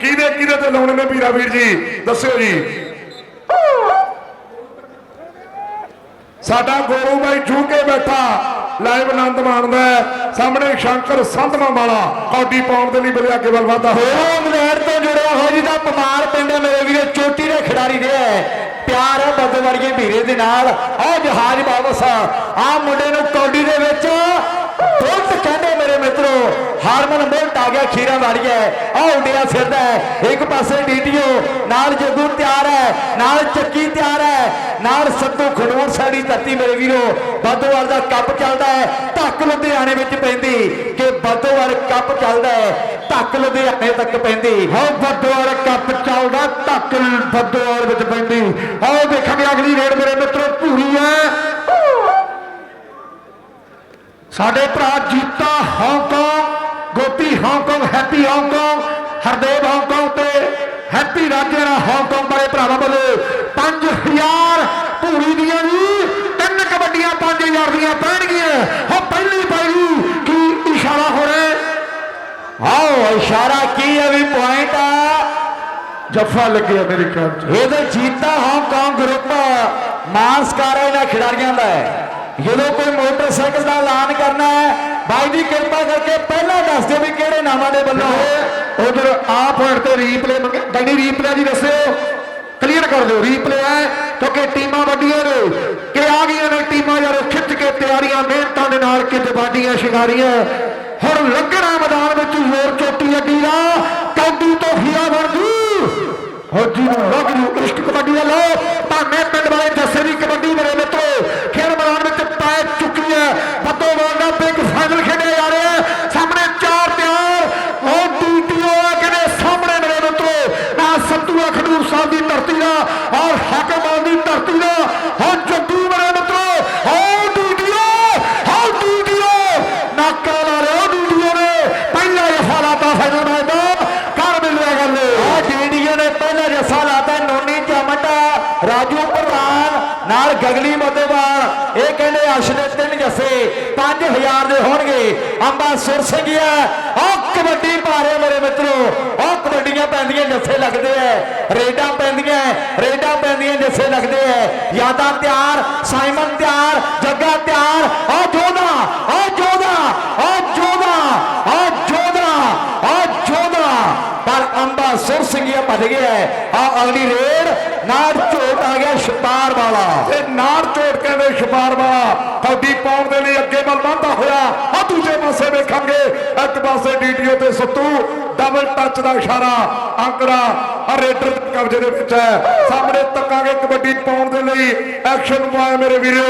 ਕਿਹਦੇ ਕਿਹਦੇ ਤੇ ਲਾਉਣੇ ਨੇ ਵੀਰਾ ਵੀਰ ਜੀ? ਦੱਸਿਓ ਜੀ। ਸਾਡਾ ਗੋਰੂ ਬਾਈ ਜੂ ਬੈਠਾ, ਲਾਈਵ ਆਨੰਦ ਮਾਣਦਾ ਸਾਹਮਣੇ ਸ਼ੰਕਰ ਸੰਧਵਾ ਵਾਲਾ, ਕੌਡੀ ਪਾਉਣ ਦੇ ਲਈ ਬਲੇ ਅੱਗੇ ਵੱਲ ਵਧਦਾ ਹੋਇਆ ਉਹ ਤੋਂ ਜੁੜਿਆ ਹੋਇਆ ਜੀ ਦਾ ਪਮਾਰ ਪਿੰਡ ਹੈ ਮੇਰੇ ਵੀਰੇ, ਚੋਟੀ ਦੇ ਖਿਡਾਰੀ ਰਿਹਾ ਪਿਆਰ ਹੈ ਬੱਦ ਵਰਗੇ ਵੀਰੇ ਦੇ ਨਾਲ। ਆਹ ਜਹਾਜ਼ ਵਾਪਸ ਆ। ਮੁੰਡੇ ਨੂੰ ਕੌਡੀ ਦੇ ਵਿੱਚ ਬੁਲਟ ਕਹਿੰਦੇ ਮੇਰੇ ਮਿੱਤਰੋ, ਹਾਰਮਨ ਬੁਲਟ ਆ ਗਿਆ, ਖੀਰਾ ਵਾੜੀਆ ਆ ਉੱਡਿਆ ਫਿਰਦਾ ਹੈ। ਇੱਕ ਪਾਸੇ ਡੀਟੀਓ, ਨਾਲ ਜੱਗੂ ਤਿਆਰ ਹੈ, ਨਾਲ ਚੱਕੀ ਤਿਆਰ ਹੈ, ਨਾਲ ਸੱਤੂ ਖਡੂਰ ਸਾਡੀ ਧਰਤੀ ਮੇਰੇ ਵੀਰੋ ਬਾਦੋਵਾਲ ਦਾ ਕੱਪ ਚੱਲਦਾ ਹੈ, ਧੱਕ ਲੁਧਿਆਣੇ ਵਿੱਚ ਪੈਂਦੀ, ਕਿ ਬਾਦੋਵਾਲ ਕੱਪ ਚੱਲਦਾ ਹੈ, ਧੱਕ ਲੁਧਿਆਣੇ ਤੱਕ ਪੈਂਦੀ। ਹਾਂ ਬੱਦੋਵਾਲ ਕੱਪ ਚੱਲਦਾ, ਧੱਕ ਬੱਦੋਵਾਲ ਵਿੱਚ ਪੈਂਦੀ। ਆਓ ਦੇਖਾਂਗੇ ਅਗਲੀ ਰੇਡ ਮੇਰੇ ਮਿੱਤਰੋ, ਭੂਰੀ ਹੈ। ਸਾਡੇ ਭਰਾ Jeeta Hong Kong Gopi Hong Kong Happy Hong Kong Hardev Hong Kong ਤੇ ਹੈਪੀ ਰਾਜੇਰਾ ਹਾਂਗਕਾਂਗ ਵਾਲੇ ਭਰਾਵਾਂ ਵੱਲੋਂ 5000 ਭੂਰੀ ਦੀਆਂ ਜੀ ਤਿੰਨ ਕਬੱਡੀਆਂ 5000 ਦੀਆਂ ਪੈਣਗੀਆਂ ਹੋ ਪਹਿਲੀ ਪਾਈ ਕੀ ਇਸ਼ਾਰਾ ਹੋ ਰਿਹਾ ਆਓ ਇਸ਼ਾਰਾ ਕੀ ਹੈ ਵੀ ਪੁਆਇੰਟ ਆ ਜੱਫਾ ਲੱਗਿਆ ਮੇਰੇ ਖਿਆਲ ਚ ਇਹਦੇ ਜੀਤਾ ਹਾਂਗਕਾਂਗ ਗਰੁੱਪ ਮਾਨਸਕਾਰਾ ਇਹਨਾਂ ਖਿਡਾਰੀਆਂ ਦਾ ਹੈ ਜਦੋਂ ਕੋਈ ਮੋਟਰਸਾਈਕਲ ਦਾ ਐਲਾਨ ਕਰਨਾ ਹੈ, ਬਾਈ ਦੀ ਕਿਰਪਾ ਕਰਕੇ ਪਹਿਲਾਂ ਦੱਸ ਦਿਓ ਵੀ ਕਿਹੜੇ ਨਾਮਾਂ ਦੇ ਵੱਲੋਂ ਉਧਰ ਆ ਪੁਆਇੰਟ ਤੇ ਰੀਪਲੇ ਡੈਡੀ ਰੀਪਲੇ ਜੀ ਦੱਸਿਓ ਕਲੀਅਰ ਕਰ ਦਿਓ ਰੀਪਲੇ ਹੈ, ਕਿਉਂਕਿ ਟੀਮਾਂ ਵੱਡੀਆਂ ਨੇ, ਕਿ ਆ ਗਈਆਂ ਨੇ ਟੀਮਾਂ ਯਾਰ, ਖਿੱਚ ਕੇ ਤਿਆਰੀਆਂ, ਮਿਹਨਤਾਂ ਦੇ ਨਾਲ ਕਿਤੇ ਬਾਡੀਆਂ ਸ਼ਿਕਾਰੀਆਂ ਹੁਣ ਲੱਗਣਾ ਮੈਦਾਨ ਵਿੱਚ, ਜ਼ੋਰ ਚੋਟੀ ਅੱਡੀ ਦਾ, ਕੌਡੀ ਤੋਂ ਹੀਰਾ ਬਣ ਜੂ। ਹੋ ਜੀ ਨੂੰ ਲੱਗ ਜੂ, ਇਸ਼ਕ ਕਬੱਡੀ ਦਾ ਲੋ ਭਾਵੇਂ ਪਿੰਡ ਵਾਲੇ ਜੱਸੇ ਦੀ ਕਬੱਡੀ ਮੇਰੇ ਮਿੱਤਰੋ ਖੇਡ ਮੈਦਾਨ ਵਿੱਚ ਪੈ ਚੁੱਕੀ ਹੈ ਬੱਦੋ ਦਾ ਬਿਗ ਫਾਈਨਲ ਖੇਡਿਆ ਜਾ ਰਿਹਾ ਹੈ ਸਾਹਮਣੇ ਚਾਰ ਤਿਆਰ ਉਹ ਡੀਟੀਓ ਆ ਕਹਿੰਦੇ ਸਾਹਮਣੇ ਮੇਰੇ ਮਿੱਤਰੋ ਨਾ ਸੱਤੂਆ ਖਡੂਰ ਸਾਹਿਬ ਦੀ ਧਰਤੀ ਦਾ, ਔਰ ਹਾਕਮਾਨ ਦੀ ਧਰਤੀ ਦਾ। ਹੋ, ਜੱਗੂ ਮੇਰੇ ਮਿੱਤਰੋ ਹੋ ਡੀਟੀਓ ਹੋ ਡੀਟੀਓ ਨਾਕਾ ਲਾ ਰਿਹਾ ਡੀਟੀਓ ਨੇ। ਪਹਿਲਾ ਜਫਾ ਲਾਤਾ ਫਾਈਨਲ ਮੈਚ ਦਾ ਕਰ ਮਿਲਿਆ ਗੱਲ। ਆ ਡੀਡੀਓ ਨੇ ਪਹਿਲਾ ਜੱਸਾ ਲਾਤਾ, ਨੋਨੀ ਜਮਟਾ ਰਾਜੂ ਪ੍ਰਧਾਨ, ਨਾਲ ਗਗਲੀ ਮੋਦੇਵਾਲ ਇਹ ਕਹਿੰਦੇ ਅਰਸ਼ ਦੇ ਤਿੰਨ ਜੱਸੇ 5000 ਦੇ ਹੋਣਗੇ। ਅੰਬਾ ਸੁਰ ਸਿੰਘਿਆ ਉਹ ਕਬੱਡੀ ਭਾਰੇ ਮੇਰੇ ਮਿੱਤਰੋ ਉਹ ਕਬੱਡੀਆਂ ਪੈਂਦੀਆਂ, ਜੱਸੇ ਲੱਗਦੇ ਐ। ਰੇਡਾਂ ਪੈਂਦੀਆਂ ਰੇਡਾਂ ਪੈਂਦੀਆਂ, ਜੱਸੇ ਲੱਗਦੇ ਐ। ਯਾਦਾਂ ਤਿਆਰ, ਸਾਈਮਨ ਤਿਆਰ, ਜੱਗਾ ਤਿਆਰ। ਉਹ ਜੋਧਾ ਉਹ ਜੋਧਾ ਉਹ ਜੋਧਾ ਉਹ ਜੋਧਾ ਉਹ ਜੋਧਾ। ਪਰ ਅੰਬਾ ਸੁਰ ਸਿੰਘਿਆ ਭੱਜ ਗਿਆ ਆ ਅਗਲੀ ਰੇਡ ਨਾਲ ਝੋਟ ਆ ਗਿਆ, ਛਪਾਰ ਵਾਲਾ। ਤੇ ਨਾਰ ਝੋਟ ਕਹਿੰਦੇ ਸ਼ਪਾਰ ਵਾਲਾ। ਕੌਡੀ ਪਾਉਣ ਦੇ ਲਈ ਅੱਗੇ ਵੱਲ ਵਧਦਾ ਹੋਇਆ ਆ ਦੂਜੇ ਪਾਸੇ ਵੇਖਾਂਗੇ ਇੱਕ ਪਾਸੇ ਡੀਟੀਓ ਤੇ ਸੱਤੂ ਡਬਲ ਟੱਚ ਦਾ ਇਸ਼ਾਰਾ ਅੰਕੜਾ ਆ ਰੇਡਰ ਦੇ ਕਬਜ਼ੇ ਦੇ ਵਿੱਚ ਹੈ। ਸਾਹਮਣੇ ਤੱਕਾਂਗੇ ਕਬੱਡੀ ਪਾਉਣ ਦੇ ਲਈ। ਐਕਸ਼ਨ ਪਾਇਆ ਮੇਰੇ ਵੀਰੋ,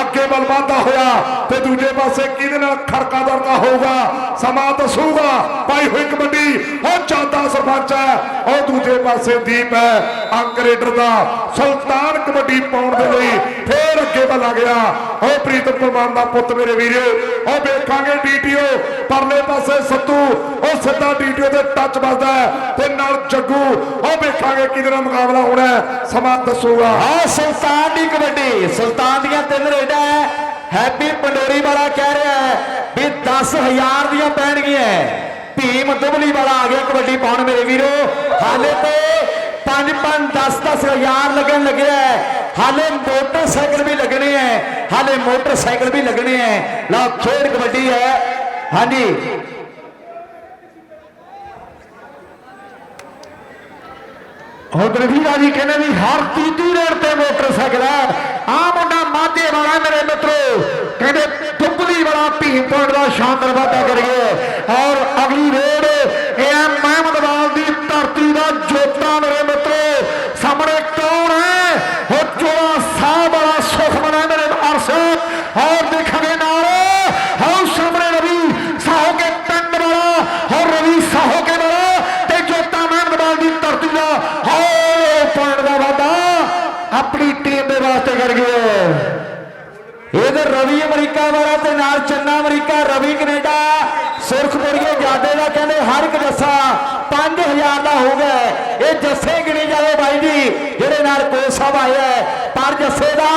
ਅੱਗੇ ਵੱਲ ਵਧਦਾ ਹੋਇਆ ਤੇ ਦੂਜੇ ਪਾਸੇ ਕਿਹਦੇ ਨਾਲ ਖੜਕਾ ਦਰਦਾ ਹੋਊਗਾ? ਸਮਾਂ ਦੱਸੂਗਾ। ਪਾਈ ਹੋਈ ਕਬੱਡੀ ਉਹ ਚਾਂਦਾ ਸਰਪੰਚ ਹੈ। ਉਹ ਦੂਜੇ ਪਾਸੇ ਦੀਪ ਹੈ ਅੰਕ ਰੇਡਰ ਦਾ। ਸੁਲਤਾਨ ਕਬੱਡੀ ਪਾਉਣ ਦੇ ਲਈ ਫੇਰ ਅੱਗੇ ਵੱਲ ਆ ਗਿਆ। ਉਹ ਪ੍ਰੀਤ ਕੁਮਾਰ ਦਾ ਪੁੱਤ ਮੇਰੇ ਵੀਰੋ ਉਹ ਵੇਖਾਂਗੇ ਡੀਟੀਓ ਪਰਲੇ ਪਾਸੇ ਸੱਤੂ, ਉਹ ਸਿੱਧਾ ਡੀਟੀਓ ਦੇ ਟੱਚ ਵੱਜਦਾ ਤੇ ਨਾਲ ਜੱਗੂ, ਉਹ ਵੇਖਾਂਗੇ ਕਿਹਦੇ ਮੁਕਾਬਲਾ ਹੋਣਾ ਸਮਾਂ ਦੱਸੂਗਾ। ਆ ਸੁਲਤਾਨ ਦੀ ਕਬੱਡੀ, ਸੁਲਤਾਨ ਦੀਆਂ ਤਿੰਨ ਰੇਡਾਂ ਹੈ। ਹੈਪੀ ਪੰਡੋਰੀ ਵਾਲਾ ਕਹਿ ਰਿਹਾ ਹੈ ਵੀ 10000 ਦੀਆਂ ਪੈਣਗੀਆਂ ਭੀਮ ਦੁਬਲੀ ਵਾਲਾ ਆ ਗਿਆ ਕਬੱਡੀ ਪਾਉਣ ਮੇਰੇ ਵੀਰੋ। ਹਾਲੇ ਤੇ 5 5 10 10000 ਲੱਗਣ ਲੱਗਿਆ ਹੈ। ਹਾਲੇ ਮੋਟਰਸਾਈਕਲ ਵੀ ਲੱਗਣੇ ਹੈ। ਹਾਲੇ ਮੋਟਰਸਾਈਕਲ ਵੀ ਲੱਗਣੇ ਹੈ। ਲਓ, ਖੇਡ ਕਬੱਡੀ ਹੈ। ਹਾਂਜੀ। ਉਧਰ ਵੀਰਾ ਜੀ ਕਹਿੰਦੇ ਵੀ ਹਰ ਤੀਜੀ ਰੇਡ ਤੇ ਮੋਟਰਸਾਈਕਲ ਹੈ। ਆ ਮੁੰਡਾ ਮਾਝੇ ਵਾਲਾ ਮੇਰੇ ਮਿੱਤਰੋ। ਕਹਿੰਦੇ ਦੁੱਬਲੀ ਵਾਲਾ ਭੀਮ ਪੁਆਇੰਟ ਦਾ ਸ਼ਾਨਦਾਰ ਵਾਧਾ ਕਰੀਏ। ਔਰ ਅਗਲੀ ਰੇਡ, ਇਹ ਹੈ ਮਹਿਮਦਵਾਲ ਦੀ ਧਰਤੀ ਦਾ ਜੋਤਾ ਮੇਰੇ ਮਿੱਤਰੋ ਸਾਹਮਣੇ ਕੌਣ ਹੈ ਹੋ ਚੋਲਾ ਸਾਹਿਬ ਵਾਲਾ ਸੁਖਮਨ ਹੈ ਮੇਰੇ ਅਰਸ਼ ਔਰ ਦੇਖਾਂਗੇ ਨਾਲ ਹੋ ਸਾਹਮਣੇ ਰਵੀ ਸਾਹੋ ਕੇ ਪਿੰਡ ਵਾਲਾ ਹੋ ਰਵੀ ਸਾਹੋ ਕੇ ਵਾਲਾ ਤੇ ਜੋਤਾ ਮਹਿਮਦਵਾਲ ਦੀ ਧਰਤੀ ਦਾ ਹੋ ਪੁਆਇੰਟ ਦਾ ਵਾਧਾ ਆਪਣੀ ਟੀਮ ਦੇ ਵਾਸਤੇ ਕਰ ਗਏ ਇਹਦੇ ਰਵੀ ਅਮਰੀਕਾ ਵਾਲਾ ਤੇ ਨਾਲ ਚੰਨਾ ਅਮਰੀਕਾ ਰਵੀ ਕੈਨੇਡਾ ਸੁਰਖਪੁਰੀਏ ਜਾਦੇ ਦਾ ਕਹਿੰਦੇ ਹਰ ਇੱਕ ਜੱਸਾ 5000 ਦਾ ਹੋ ਗਿਆ ਇਹ ਜੱਸੇ ਗਿਣੇ ਜਾਵੇ ਬਾਈ ਜੀ ਜਿਹੜੇ ਨਾਲ ਕੋਚ ਸਾਹਿਬ ਆਏ ਹੈ ਪਰ ਜੱਸੇ ਦਾ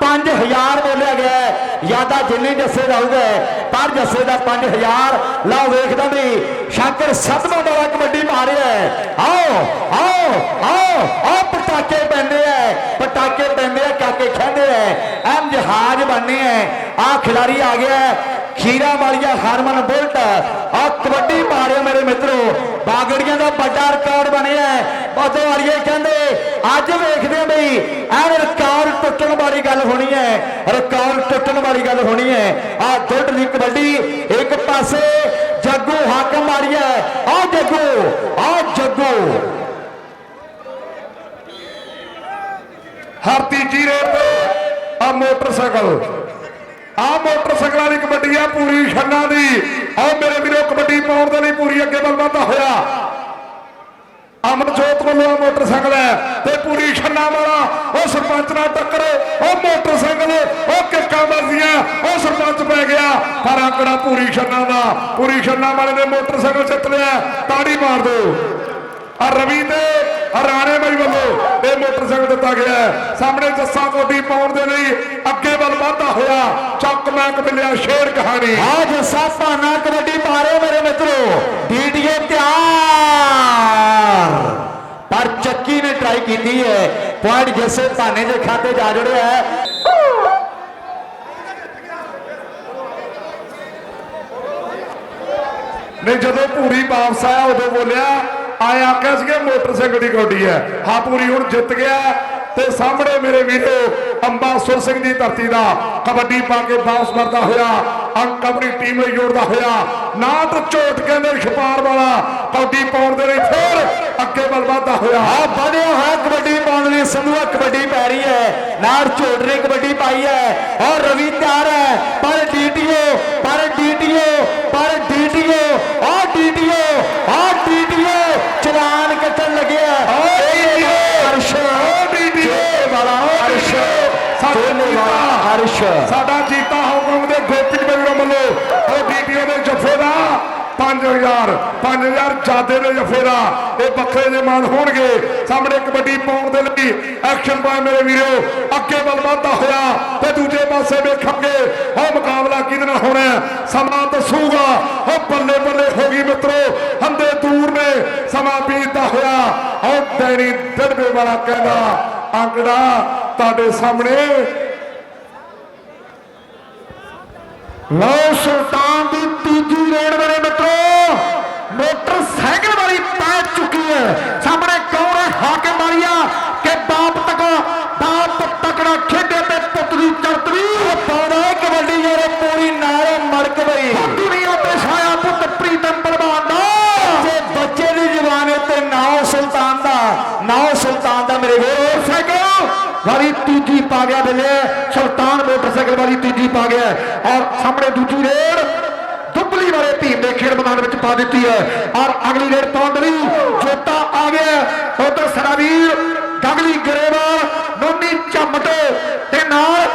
5000 ਬੋਲਿਆ ਗਿਆ ਹੈ। ਯਾਦਾ ਜੱਸੇ ਦਾ ਹੋਊਗਾ ਪਰ ਜੱਸੇ ਦਾ 5000 ਲਓ, ਵੇਖਦਾ ਵੀ ਸ਼ੰਕਰ ਸਤਮਾ ਵਾਲਾ ਕਬੱਡੀ ਮਾਰਿਆ ਹੈ। ਆਓ ਆਓ ਆਓ ਆਓ, ਪਟਾਕੇ ਪੈਂਦੇ ਐ ਪਟਾਕੇ ਪੈਂਦੇ ਆ, ਕਾਕੇ ਖੇਡਦੇ ਐ ਐਮ ਜਹਾਜ਼ ਬਣਨੇ ਐ ਆ ਖਿਡਾਰੀ ਆ ਗਿਆ ਹੈ। ਖੀਰਾ ਵਾਲੀਆ ਹਰਮਨ ਬੁਲਟ ਆ ਕਬੱਡੀ ਮਾਰਿਓ ਮੇਰੇ ਮਿੱਤਰੋ, ਬਾਗੜੀਆਂ ਦਾ ਵੱਡਾ ਰਿਕਾਰਡ ਬਣਿਆ ਬੋਦੋ ਵਾਲੀਏ ਕਹਿੰਦੇ, ਅੱਜ ਵੇਖਦੇ ਆ ਬਈ, ਐਨ ਰਿਕਾਰਡ ਟੁੱਟਣ ਵਾਲੀ ਗੱਲ ਹੋਣੀ ਹੈ। ਰਿਕਾਰਡ ਟੁੱਟਣ ਵਾਲੀ ਗੱਲ ਹੋਣੀ ਹੈ। ਆ ਦੁੱਧ ਦੀ ਕਬੱਡੀ ਇੱਕ ਪਾਸੇ ਜੱਗੂ ਹਾਕਮ ਮਾਰੀਆ ਆ ਜੱਗੂ ਆ ਜੱਗੂ। ਹਰ ਤੀਜੀ ਤੇ ਆ ਮੋਟਰਸਾਈਕਲ। ਆ ਮੋਟਰਸਾਈਕਲਾਂ ਦੀ ਕਬੱਡੀ ਆ ਪੂਰੀ ਛੰਨਾ ਦੀ। ਆ ਮੇਰੇ ਵੀਰੋ, ਕਬੱਡੀ ਪਾਉਣ ਦੇ ਲਈ ਪੂਰੀ ਅੱਗੇ ਵੱਲ ਵਧਦਾ ਹੋਇਆ। ਅਮਨਜੋਤ ਵੱਲੋਂ ਆ ਮੋਟਰਸਾਈਕਲ ਹੈ ਤੇ ਪੂਰੀ ਛੰਨਾ ਵਾਲਾ, ਉਹ ਸਰਪੰਚ ਨਾਲ ਟੱਕਰ, ਉਹ ਮੋਟਰਸਾਈਕਲ, ਉਹ ਕਿੱਕਾਂ ਵੱਜਦੀਆਂ ਉਹ ਸਰਪੰਚ ਪੈ ਗਿਆ। ਪਰ ਆਂਕੜਾ ਪੂਰੀ ਛੰਨਾ ਦਾ, ਪੂਰੀ ਛੰਨਾ ਵਾਲੇ ਨੇ ਮੋਟਰਸਾਈਕਲ ਜਿੱਤ ਲਿਆ। ਤਾੜੀ ਮਾਰ ਦਿਓ। ਆ ਰਵੀ ਤੇ ਆ ਰਾਣੇ ਬਾਈ ਵੱਲੋਂ ਇਹ ਮੋਟਰਸਾਈਕਲ ਦਿੱਤਾ ਗਿਆ ਹੈ। ਸਾਹਮਣੇ ਜੱਸਾ ਕੋਡੀ ਪਾਉਣ ਦੇ ਲਈ ਵੱਲ ਵਧਦਾ ਹੋਇਆ ਚੱਕ ਮੈਕ ਮਿਲਿਆ ਸ਼ੇਰ ਕਹਾਣੀ। ਅੱਜ ਸਾਪਾਨਾ ਕਬੱਡੀ ਮਾਰੇ ਮੇਰੇ ਮਿੱਤਰੋ ਡੀਡੀਏ ਤਿਆਰ। ਪਰ ਚੱਕੀ ਨੇ ਟਰਾਈ ਕੀਤੀ ਹੈ ਪੁਆਇੰਟ ਜਿਸੇ ਭਾਨੇ ਦੇ ਖਾਤੇ ਜਾ ਜੁੜਿਆ ਹੈ। ਨਹੀਂ ਜਦੋਂ ਪੂਰੀ ਵਾਪਸ ਆਇਆ ਉਦੋਂ ਬੋਲਿਆ ਆਏ ਆਖਿਆ ਸੀਗੇ ਮੋਟਰਸਾਈਕਲ ਦੀ ਕੌਡੀ ਹੈ। ਹਾਂ ਪੂਰੀ ਹੁਣ ਜਿੱਤ ਗਿਆ। ਤੇ ਸਾਹਮਣੇ ਮੇਰੇ ਵੀਰੋ ਅੰਬਾ ਸੁਰ ਸਿੰਘ ਦੀ ਧਰਤੀ ਦਾ ਕਬੱਡੀ ਪਾ ਕੇ ਵਾਪਸ ਵਰਦਾ ਹੋਇਆ, ਅੰਕ ਆਪਣੀ ਟੀਮ ਲਈ ਜੋੜਦਾ ਹੋਇਆ ਨਾ ਝੋਟ ਕਹਿੰਦੇ ਛਪਾਰ ਵਾਲਾ ਕਬੱਡੀ ਪਾਉਣ ਦੇ ਲਈ ਫੇਰ ਅੱਗੇ ਵੱਲ ਵਧਦਾ ਹੋਇਆ। ਆ ਵਧਿਆ ਹੋਇਆ ਕਬੱਡੀ ਪਾਉਣ ਲਈ ਸੰਧੂਆ ਕਬੱਡੀ ਪੈ ਰਹੀ ਹੈ ਨਾਲ ਝੋਟ ਨੇ ਕਬੱਡੀ ਪਾਈ ਹੈ, ਔਰ ਰਵੀ ਤਿਆਰ ਹੈ, ਪਰ ਡੀਟੀਓ ਪਰ ਡੀਟੀਓ ਦੋਨੇ ਵਾਲਾ ਹਰਸ਼। ਸਾਡਾ ਜੀਤਾ ਹੁਕਮ ਦੇ ਗੋਪੀ ਬਗੜੋਂ ਵੱਲੋਂ। ਉਹ ਡੀਪੀਓ ਦੇ ਜੱਫੇ ਦਾ 5000 5000 ਜਾਦੇ ਦੇ ਜੱਫੇ ਦਾ। ਇਹ ਵੱਖਰੇ ਦੇ ਮਾਨ ਹੋਣਗੇ। ਸਾਹਮਣੇ ਕਬੱਡੀ ਪਾਉਣ ਦੇ ਲਈ ਐਕਸ਼ਨ ਪਾਏ ਮੇਰੇ ਵੀਰੋ। ਅੱਗੇ ਵੱਲ ਵਧਦਾ ਹੋਇਆ ਤੇ ਦੂਜੇ ਪਾਸੇ ਵੇਖਾਂਗੇ ਉਹ ਮੁਕਾਬਲਾ ਕਿਹਦੇ ਨਾਲ ਹੋਣਾ। ਸਮਾਂ ਦੱਸੂਗਾ। ਉਹ ਬੱਲੇ ਬੱਲੇ ਹੋ ਗਈ ਮਿੱਤਰੋ। ਹੰਦੇ ਦੂਰ ਨੇ ਸਮਾਂ ਬੀਤਦਾ ਹੋਇਆ। ਉਹ ਡੈਨੀ ਦੜਬੇ ਵਾਲਾ ਕਹਿੰਦਾ ਅੰਕੜਾ ਤੁਹਾਡੇ ਸਾਹਮਣੇ। ਲਓ ਸੁਲਤਾਨ ਦੀ ਤੀਜੀ ਰੇਡ ਮੇਰੇ ਮਿੱਤਰੋ, ਮੋਟਰਸਾਈਕਲ ਵਾਲੀ ਪੈ ਚੁੱਕੀ ਹੈ। ਸਭ ਕੌਣ ਹੈ ਹਾਕਮ ਮਾਰੀਆ ਕਿ ਬਾਪ ਤੱਕ ਬਾਪ ਤਕੜਾ ਖੇਡੇ ਤੇ ਪੁੱਤ ਦੀ ਚੜਤਵੀ ਪਾਉਣਾ ਹੈ ਕਬੱਡੀ ਯਾਰ ਪੂਰੀ ਨਾਰੇ ਮੜਕ ਗਈ ਦੁਨੀਆ ਤੇ ਛਾਇਆ ਪੁੱਤ ਪ੍ਰੀਤਮ ਬਲਵਾਨ ਦਾ ਤੇ ਬੱਚੇ ਦੀ ਜ਼ੁਬਾਨ ਉੱਤੇ ਨਾਉ ਸੁਲਤਾਨ ਦਾ ਨਾਉ ਸੁਲਤਾਨ ਦਾ ਮੇਰੇ ਵੀਰੋ ਸਾਈਕਲ ਵਾਲੀ ਤੀਜੀ ਪਾ ਗਿਆ ਬੱਲੇ। ਸੁਲਤਾਨ ਮੋਟਰਸਾਈਕਲ ਵਾਲੀ ਤੀਜੀ ਪਾ ਗਿਆ। ਔਰ ਸਾਹਮਣੇ ਦੂਜੀ ਰੇਡ ਦੁੱਬਲੀ ਵਾਲੇ ਟੀਮ ਦੇ ਖੇਡ ਮੈਦਾਨ ਵਿੱਚ ਪਾ ਦਿੱਤੀ ਹੈ। ਔਰ ਅਗਲੀ ਰੇਡ ਪਾਉਣ ਲਈ ਜੋਤਾ ਆ ਗਿਆ ਉਧਰ ਸਰਾਵੀਰ, ਗਗਲੀ ਗਰੇਵਾਲ, ਨੋਨੀ ਝੰਮਟ ਤੇ ਨਾਲ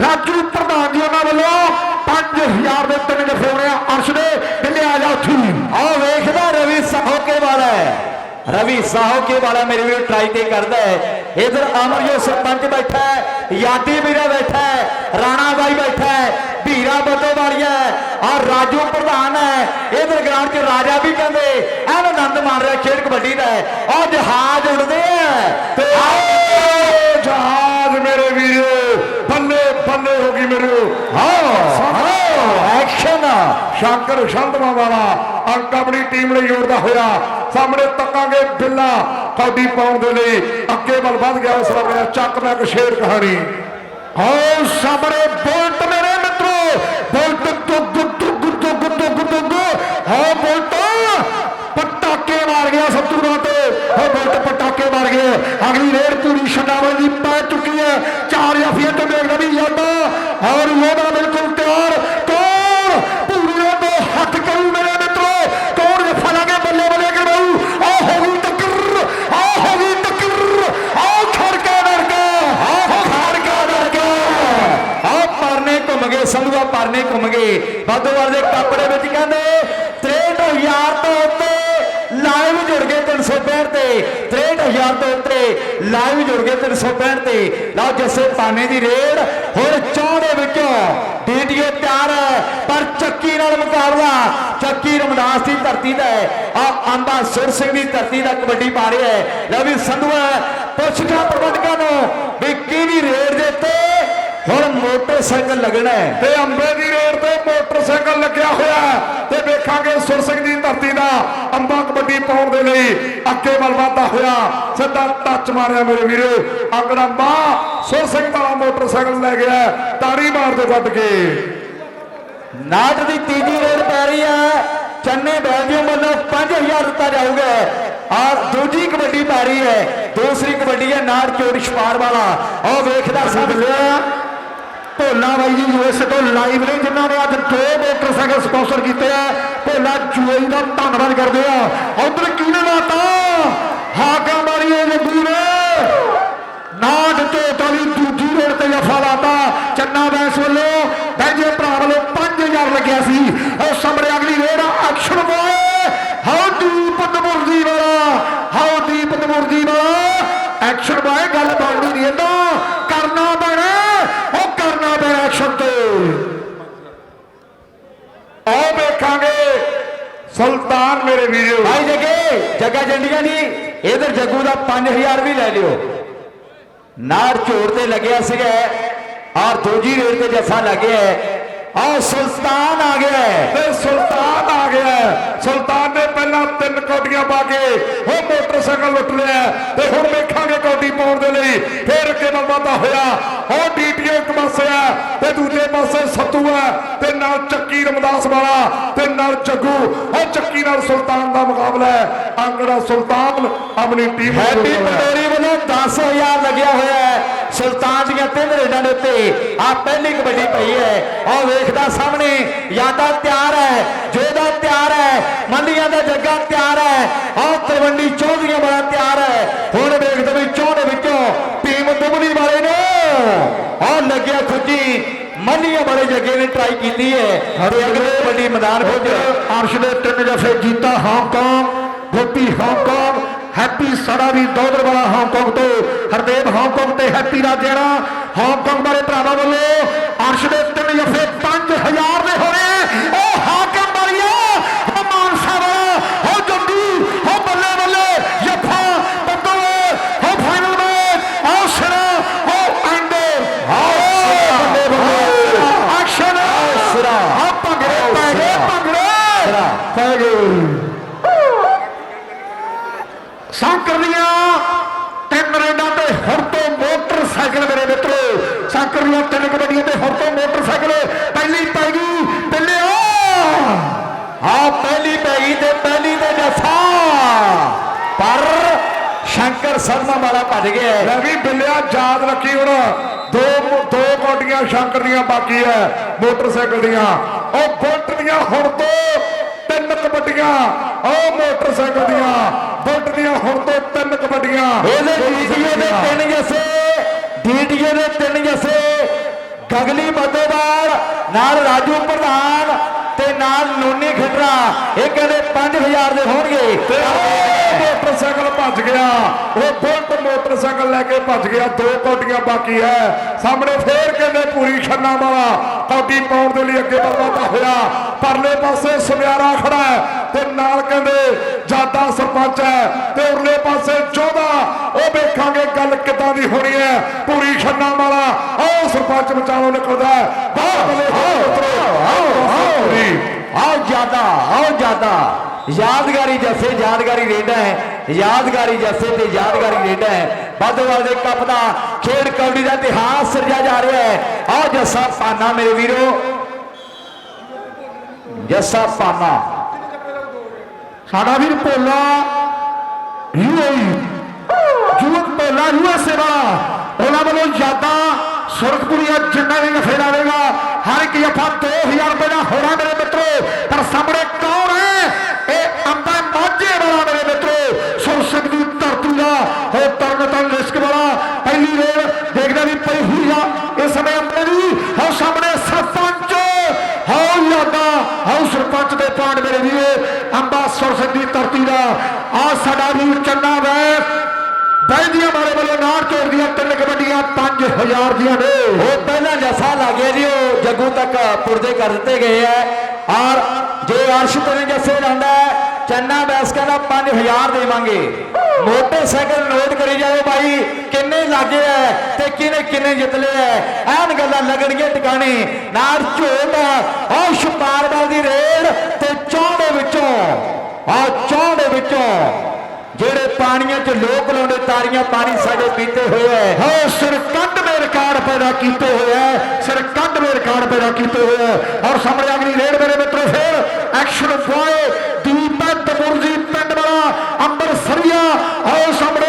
ਰਾਜੂ ਪ੍ਰਧਾਨ ਜੀ ਉਹਨਾਂ ਵੱਲੋਂ 5000 ਦੇ ਤਿੰਨ ਜਫੇ ਹੋਣੇ ਅਰਸ਼ ਦੇ। ਬਿੱਲੇ ਆ ਜਾ ਉੱਥੇ। ਆਹ ਵੇਖਦਾ ਰਵੀ ਸਾਹੋਕੇ ਵਾਲਾ ਹੈ। ਰਵੀ ਸਾਹੋਕੇ ਵਾਲਾ ਮੇਰੇ ਵੀਰ ਟਰਾਈ ਤੇ ਕਰਦਾ ਹੈ। ਇਧਰ ਅਮਰਜੋਤ ਸਰਪੰਚ ਬੈਠਾ ਹੈ, ਯਾਦੀ ਵੀਰਾ ਬੈਠਾ ਹੈ, ਰਾਣਾ ਬਾਈ ਬੈਠਾ ਹੈ ਭੀਰਾ ਬੱਦੋਵਾਲੀਆ ਔਰ ਰਾਜੂ ਪ੍ਰਧਾਨ ਹੈ। ਇਧਰ ਗਰਾਊਂਡ 'ਚ ਰਾਜਾ ਵੀ ਕਹਿੰਦੇ, ਐਨ ਆਨੰਦ ਮਾਣ ਰਿਹਾ ਖੇਡ ਕਬੱਡੀ ਦਾ ਔਰ ਜਹਾਜ਼ ਉੱਡਦੇ ਆ। ਤੇ ਜਹਾਜ਼ ਮੇਰੇ ਵੀਰੋ ਬੰਨੇ ਬੱਲੇ ਹੋ ਗਈ ਮੇਰੇ। ਐਕਸ਼ਨ ਸ਼ੰਕਰ ਸ਼ੰਤਮਾ ਵਾਲਾ ਅੰਕ ਆਪਣੀ ਟੀਮ ਲਈ ਜੋੜਦਾ ਹੋਇਆ। ਸਾਹਮਣੇ ਤੱਕਾਂਗੇ ਬਿੱਲਾ। ਕੌਡੀ ਪਾਉਣ ਦੇ ਲਈ ਅੱਗੇ ਵੱਲ ਵੱਧ ਗਿਆ ਉਸ ਲੱਗਿਆ ਚੱਕ ਮੈਂ ਇੱਕ ਸ਼ੇਰ ਕਹਾਣੀ। ਆਓ ਸਾਹਮਣੇ ਬੁਲਟ ਮੇਰੇ ਮਿੱਤਰੋ, ਬੁਲਟ ਦੁੱਗ ਦੁੱਗ ਦੁੱਗ ਦੁੱਗ ਦੁੱਗ ਹਾਂ ਬੁਲਟ ਪਟਾਕੇ ਮਾਰ ਗਿਆ ਸਤੂਰਾਂ ਤੇ। ਹਾਂ ਬੁਲਟ ਪਟਾਕੇ ਮਾਰ ਗਿਆ ਅਗਲੀ ਰੇਡ ਪੂਰੀ ਛਡਾਵਲ ਦੀ ਪੈ ਚੁੱਕੀ ਹੈ। ਚਾਰ ਜਾਫੀਆਂ ਤੇ ਦੇਖਦਾ ਵੀ ਜਾਂਦਾ ਔਰ ਉਹਦਾ ਬਿਲਕੁਲ ਤਿਆਰ। ਬਾਦੋਵਾਲ ਦੇ ਕੱਪੜੇ ਵਿੱਚ ਕਹਿੰਦੇ 63000 ਤੋਂ ਉੱਤੇ ਲਾਈਵ ਜੁੜ ਗਏ 365 ਤੇ। 63000 ਤੋਂ ਉੱਤੇ ਲਾਈਵ ਜੁੜ ਗਏ 365 ਤੇ। ਲਓ ਜੱਸੇ ਪਾਣੇ ਦੀ ਰੇਡ ਹੁਣ ਚੌਂ ਦੇ ਵਿੱਚੋਂ ਡੀਡੀਏ ਤਿਆਰ ਪਰ ਚੱਕੀ ਨਾਲ ਮੁਕਾਬਲਾ, ਚੱਕੀ ਰਮਦਾਸ ਦੀ ਧਰਤੀ ਦਾ ਹੈ। ਆ ਆਂਬਾ ਸੁਰ ਸਿੰਘ ਦੀ ਧਰਤੀ ਦਾ ਕਬੱਡੀ ਪਾ ਰਿਹਾ ਹੈ। ਲਓ ਵੀ ਸੰਧੂਆ ਪੁੱਛਦਾ ਪ੍ਰਬੰਧਕਾਂ ਨੂੰ ਵੀ ਕਿਹਦੀ ਰੇਡ ਦੇ ਉੱਤੇ ਹੁਣ ਮੋਟਰਸਾਈਕਲ ਲੱਗਣਾ ਹੈ। ਤੇ ਅੰਬੇ ਦੀ ਰੇਡ ਤੇ ਮੋਟਰਸਾਈਕਲ ਲੱਗਿਆ ਹੋਇਆ ਤੇ ਵੇਖਾਂਗੇ ਸੁਰ ਸਿੰਘ ਦੀ ਧਰਤੀ ਦਾ ਅੰਬਾ ਕਬੱਡੀ ਪਾਉਣ ਦੇ ਲਈ ਅੱਗੇ ਵੱਲ ਵਧਦਾ ਹੋਇਆ ਸਿੱਧਾ ਟੱਚ ਮਾਰਿਆ ਮੇਰੇ ਵੀਰੋ। ਅੰਗੜਾ ਅੰਬਾ ਸੁਰ ਸਿੰਘ ਵਾਲਾ ਮੋਟਰਸਾਈਕਲ ਲੈ ਗਿਆ। ਤਾੜੀ ਮਾਰ ਦੇ ਵੱਟ ਕੇ। ਨਾਟ ਦੀ ਤੀਜੀ ਰੇਡ ਪੈ ਰਹੀ ਹੈ। ਚੰਨੇ ਬੈਲਜੀਅਮ ਵੱਲੋਂ 5000 ਦਿੱਤਾ ਜਾਊਗਾ। ਔਰ ਦੂਜੀ ਕਬੱਡੀ ਪੈ ਰਹੀ ਹੈ। ਦੂਸਰੀ ਕਬੱਡੀ ਹੈ ਨਾਟ ਚੋੜੀ ਛਪਾਰ ਵਾਲਾ। ਉਹ ਵੇਖਦਾ ਸਭ ਲਿਆ ਭੋਲਾ ਬਾਈ ਜੀ ਯੂਐਸ ਤੋਂ ਲਾਈਵ ਨੇ, ਜਿਨ੍ਹਾਂ ਨੇ ਅੱਜ ਦੋ ਮੋਟਰਸਾਈਕਲ ਸਪਾਂਸਰ ਕੀਤੇ ਆ। ਭੋਲਾ ਜੂਏ ਦਾ ਧੰਨਵਾਦ ਕਰਦੇ ਆ। ਉਧਰ ਕਿਹਨੇ ਲਾਤਾ? ਹਾਕਾ ਮਾਰੀਏ ਜੰਦੂ ਨੇ। ਨਾਟ ਝੋਟਾ ਦੀ ਦੂਜੀ ਰੋਡ ਤੇ ਜਫਾ ਲਾਤਾ। ਚੰਨਾ ਬੈਸ ਵੱਲੋਂ ਬੈਂਜੇ ਭਰਾ ਵੱਲੋਂ 5000 ਲੱਗਿਆ ਸੀ। ਉਹ ਸਾਹਮਣੇ ਅਗਲੀ ਰੇਡ ਐਕਸ਼ਨ ਬੋਏ ਹਾਉ ਦੀਪ ਨਮੁਰਜੀ ਵਾਲਾ ਹਾਉ ਦੀਪ ਨਮੁਰਜੀ ਵਾਲਾ ਐਕਸ਼ਨ ਬੋਏ ਗੱਲ ਬਣਨੀ ਨਹੀਂ ਏਦਾਂ ਕਰਨਾ ਪੈਣਾ ਉਹ ਕਰਨਾ ਪੈਣਾ ਐਕਸ਼ਨ ਤੇ ਆਓ ਵੇਖਾਂਗੇ ਸੁਲਤਾਨ ਮੇਰੇ ਵੀਰੋ ਭਾਈ ਜਗੇ ਜੱਗਾ ਜੰਡੀਆਂ ਜੀ ਇਧਰ ਜੱਗੂ ਦਾ 5000 ਵੀ ਲੈ ਲਿਓ। ਨਾੜ ਝੋੜ ਤੇ ਲੱਗਿਆ ਸੀਗਾ। ਔਰ ਦੂਜੀ ਰੇਡ ਤੇ ਜੱਫਾ ਲੱਗਿਆ ਔਰ ਸੁਲਤਾਨ ਆ ਗਿਆ। ਤੇ ਸੁਲਤਾਨ ਆ ਗਿਆ। ਸੁਲਤਾਨ ਨੇ ਪਹਿਲਾਂ ਤਿੰਨ ਕੌਡੀਆਂ ਪਾ ਕੇ ਉਹ ਮੋਟਰਸਾਈਕਲ ਲੁੱਟ ਲਿਆ। ਤੇ ਹੁਣ ਵੇਖਾਂਗੇ ਕੋਟੀ ਪਾਉਣ ਦੇ ਲਈ। ਫੇਰ ਅੱਗੇ ਵੱਲ ਵਧਦਾ ਹੋਇਆ। ਉਹ ਡੀਟੀਓ ਇੱਕ ਪਾਸੇ ਆ ਤੇ ਦੂਜੇ ਪਾਸੇ ਸੱਤੂ ਆ। ਤੇ ਨਾਲ ਚੱਕੀ ਰਮਦਾਸ ਵਾਲਾ ਤੇ ਨਾਲ ਜੱਗੂ। ਨਾਲ ਸੁਲਤਾਨ ਦਾ ਮੁਕਾਬਲਾ ਹੈ। ਅੰਗੜਾ ਸੁਲਤਾਨ ਆਪਣੀ ਟੀਮ ਹੈਪੀ। ਪਟੋਰੀ ਵੱਲੋਂ 10000 ਲੱਗਿਆ ਹੋਇਆ ਹੈ। ਸੁਲਤਾਨ ਦੀਆਂ ਤਿੰਨ ਰੇਡਾਂ ਦੇ ਉੱਤੇ ਆ ਪਹਿਲੀ ਕਬੱਡੀ ਪਈ ਹੈ। ਉਹ ਵੇਖਦਾ ਸਾਹਮਣੇ ਯਾਦਾ ਤਿਆਰ ਹੈ ਜੋਦਾ ਤਿਆਰ ਹੈ ਮੰਡੀਆਂ ਦਾ ਜੱਗਾ ਤਿਆਰ ਹੈ। ਆਹ ਤਲਵੰਡੀ ਚੌਧਰੀਆਂ ਵਾਲਾ ਤਿਆਰ ਹੈ। ਹੁਣ ਵੇਖਦੇ ਵੀ ਚੌਂ ਦੇ ਵਿੱਚੋਂ ਟੀਮ ਦੁਬਲੀ ਵਾਲੇ ਨੇ। ਆਹ ਲੱਗਿਆ ਖੁੱਜੀ। ਮੰਡੀਆਂ ਵਾਲੇ ਜੱਗੇ ਨੇ ਟਰਾਈ ਕੀਤੀ ਹੈ। ਤੇ ਅਗਲੇ ਕਬੱਡੀ ਮੈਦਾਨ ਵਿੱਚ ਅਰਸ਼ ਦੇ ਤਿੰਨ ਜਫੇ Jeeta Hong Kong Gopi Hong Kong Happy ਸੜਾ ਵੀ ਦੌਦਰ ਵਾਲਾ ਹਾਂਗਕਾਂਗ ਤੋਂ। ਹਰਦੇਵ ਹਾਂਗਕਾਂਗ ਤੇ ਹੈਪੀ ਰਾਜੇਣਾ। ਹਾਂਗਕਾਂਗ ਵਾਲੇ ਭਰਾਵਾਂ ਵੱਲੋਂ ਅਰਸ਼ ਦੇ ਤਿੰਨ ਜਫੇ 5000 ਦੇ ਹੋਣੇ ਉਹ ਹਾਕਮ ਵਾਲੀਆ ਉਹ ਮਾਨਸਾ ਵਾਲਾ ਉਹ ਜੰਦੂ ਉਹ ਬੱਲੇ ਬੱਲੇ ਜੱਫਾ ਬੱਦਲ ਉਹ ਫਾਈਨਲ ਮੈਚ ਉਹ ਸਿਰਾ ਉਹ ਐਂਡੇ ਬੱਲੇ ਬੱਲੇ। ਐਕਸ਼ਨ ਸਿਰਾ। ਆ ਭੰਗੜੇ ਪੈ ਗਏ ਭੰਗੜੇ ਸਿਰਾ। ਪੈ ਗਏ ਸਾਂਕਰ ਦੀਆਂ ਤਿੰਨ ਰੇਡਾਂ ਤੇ ਹੁਣ ਤੋਂ ਮੋਟਰਸਾਈਕਲ ਮੇਰੇ ਮਿੱਤਰੋ ਸਾਂਕਰ ਦੀਆਂ ਤਿੰਨ ਕਬੱਡੀਆਂ ਤੇ ਹੁਣ ਤੋਂ ਮੋਟਰਸਾਈਕਲ ਪਹਿਲੀ ਪੈ ਗਈ ਪਹਿਲੇ ਆ ਆ ਪਹਿਲੀ ਪੈ ਗਈ ਤੇ ਪਹਿਲੀ ਤੇ ਜੱਫਾ ਪਰ ਸ਼ੰਕਰ ਸਰਮਾ ਵਾਲਾ ਭੱਜ ਗਿਆ ਹੈ। ਲੈ ਵੀ ਬਿੱਲਿਆ ਯਾਦ ਰੱਖੀ ਹੁਣ। ਦੋ ਦੋ ਕੌਡੀਆਂ ਸ਼ੰਕਰ ਦੀਆਂ ਬਾਕੀ ਐ ਮੋਟਰਸਾਈਕਲ ਦੀਆਂ। ਉਹ ਬੁਲਟ ਦੀਆਂ ਹੁਣ ਤੋਂ ਤਿੰਨ ਕਬੱਡੀਆਂ। ਉਹ ਮੋਟਰਸਾਈਕਲ ਦੀਆਂ। ਬੁਲਟ ਦੀਆਂ ਹੁਣ ਤੋਂ ਤਿੰਨ ਕਬੱਡੀਆਂ। ਇਹਦੇ ਡੀਡੀਏ ਦੇ ਤਿੰਨ ਜੱਸੇ ਡੀਡੀਏ ਦੇ ਤਿੰਨ ਜੱਸੇ। ਗਗਲੀ ਮੱਦੋਵਾਲ ਨਾਲ ਰਾਜੂ ਪ੍ਰਧਾਨ ਤੇ ਨਾਲ ਨੂਨੀ ਖੱਟਰਾ ਇਹ ਕਹਿੰਦੇ 5000 ਦੇ ਹੋਣਗੇ। ਮੋਟਰਸਾਈਕਲ ਭੱਜ ਗਿਆ ਉਹ ਬੁਲਟ ਮੋਟਰਸਾਈਕਲ ਲੈ ਕੇ ਭੱਜ ਗਿਆ ਦੋ ਕੌਡੀਆਂ ਬਾਕੀ ਹੈ। ਸਾਹਮਣੇ ਫੇਰ ਕਹਿੰਦੇ ਪੂਰੀ ਛੰਨਾ ਵਾਲਾ ਕੌਡੀ ਪਾਉਣ ਦੇ ਲਈ ਅੱਗੇ ਵਧਦਾ ਹੋਇਆ। ਪਰਲੇ ਪਾਸੇ ਸੁਨਿਆਰਾ ਖੜਾ ਹੈ ਤੇ ਨਾਲ ਕਹਿੰਦੇ ਜਾਦਾ ਸਰਪੰਚ ਹੈ ਤੇ ਉਰਲੇ ਪਾਸੇ ਚੌਦਾ। ਉਹ ਵੇਖਾਂਗੇ ਗੱਲ ਕਿੱਦਾਂ ਦੀ ਹੋਣੀ ਹੈ। ਪੂਰੀ ਛੰਨਾ ਵਾਲਾ ਉਹ ਸਰਪੰਚ ਵਿਚਾਲੋਂ ਨਿਕਲਦਾ ਹੈ। ਬਾਹਰ ਬਲੇ ਪੂਰੀ ਆਓ ਜ਼ਿਆਦਾ ਆਓ ਜ਼ਿਆਦਾ ਯਾਦਗਾਰੀ ਜੱਸੇ ਯਾਦਗਾਰੀ ਰੇਡਾ ਹੈ ਯਾਦਗਾਰੀ ਜੱਸੇ ਤੇ ਯਾਦਗਾਰੀ ਰੇਡਾ ਹੈ ਬਾਦੋਵਾਲ ਦੇ ਕੱਪ ਦਾ ਖੇਡ ਕਬੱਡੀ ਦਾ ਇਤਿਹਾਸ ਸਿਰਜਿਆ ਜਾ ਰਿਹਾ ਹੈ ਆਓ ਜੱਸਾ ਪਾਨਾ ਮੇਰੇ ਵੀਰੋ ਜੱਸਾ ਪਾਨਾ ਸਾਡਾ ਵੀਰ ਭੋਲਾ ਯੂਏਈ ਜੂਤ ਭੋਲਾ ਯੂਐਸਏ ਵਾਲਾ ਉਹਨਾਂ ਵੱਲੋਂ ਯਾਦਾਂ ਸੁਰਖਪੁਰੀਆ ਜਿੰਨਾ ਵੀ ਨਫੇ ਲਾਵੇਗਾ ਹਰ ਇੱਕ ਜਫਾ 2000 ਰੁਪਏ ਦਾ ਹੋਣਾ ਮੇਰੇ ਮਿੱਤਰੋ, ਪਰ ਸਾਹਮਣੇ ਕੌਣ ਹੈ? ਇਹ ਅੰਬਾ ਮਾਝੇ ਵਾਲਾ ਮੇਰੇ ਮਿੱਤਰੋ ਸੁਰਸਿਕ ਦੀ ਧਰਤੀ ਦਾ ਹੋ ਤਰਨ ਤਰਨ ਰਿਸਕ ਵਾਲਾ ਪਹਿਲੀ ਰੇਲ ਦੇਖਦਾ ਵੀ ਪਈ ਹੋਈ ਆ ਇਸ ਸਮੇਂ ਅੰਬੇ ਦੀ ਹੋ ਸਾਹਮਣੇ ਸਰਪੰਚ ਹੋ ਯਾਦਾਂ ਤਿਆਰੀਆਂ 5000 ਦੀਆਂ ਨੇ। ਉਹ ਪਹਿਲਾਂ ਜੱਸਾ ਲੱਗਿਆ ਜੀ ਉਹ ਜੱਗੂ ਤੱਕ ਪੁਰਦੇ ਕਰ ਦਿੱਤੇ ਗਏ ਐ। ਔਰ ਜੇ ਅਰਸ਼ ਤੇਰੇ ਜੱਸੇ ਲਾਉਂਦਾ ਹੈ, ਚੰਨਾ ਬੈਸ ਕਹਿੰਦਾ 5000 ਦੇਵਾਂਗੇ। ਮੋਟਰਸਾਈਕਲ ਨੋਟ ਕਰੀ ਜਾਓ ਭਾਈ ਕਿੰਨੇ ਲੱਗੇ ਐ ਤੇ ਕਿਨੇ ਕਿੰਨੇ ਜਿੱਤ ਲਿਆ ਐਨ ਗੱਲਾਂ ਲੱਗਣਗੀਆਂ ਟਿਕਾਣੇ। ਨਾਲ ਝੋਟ ਔਰ ਛਪਾਰਵਾਲ ਦੀ ਰੇਡ ਤੇ ਚੌਂ ਦੇ ਵਿੱਚੋਂ ਆ ਚੌਂ ਦੇ ਵਿੱਚੋਂ। ਪਾਣੀਆਂ 'ਚ ਲੋਕ ਲਾਉਂਦੇ ਤਾਰੀਆਂ ਪਾਣੀ ਸਾਡੇ ਪੀਤੇ ਹੋਏ ਐ। ਹੋ। ਸਰਕੰਡ ਦੇ ਰਿਕਾਰਡ ਪੈਦਾ ਕੀਤੇ ਹੋਏ ਹੈ ਸਰਕੰਡ ਦੇ ਰਿਕਾਰਡ ਪੈਦਾ ਕੀਤੇ ਹੋਏ ਹੈ ਔਰ ਸਾਹਮਣੇ ਅਗਲੀ ਰੇਡ ਮੇਰੇ ਮਿੱਤਰੋ ਫਿਰ। ਐਕਸ਼ਨ ਬੁਆਏ ਦੀਪਕ ਮੁਰਜੀ ਪਿੰਡ ਵਾਲਾ ਅੰਮ੍ਰਿਤਸਰੀਆ ਆਓ ਸਾਹਮਣੇ।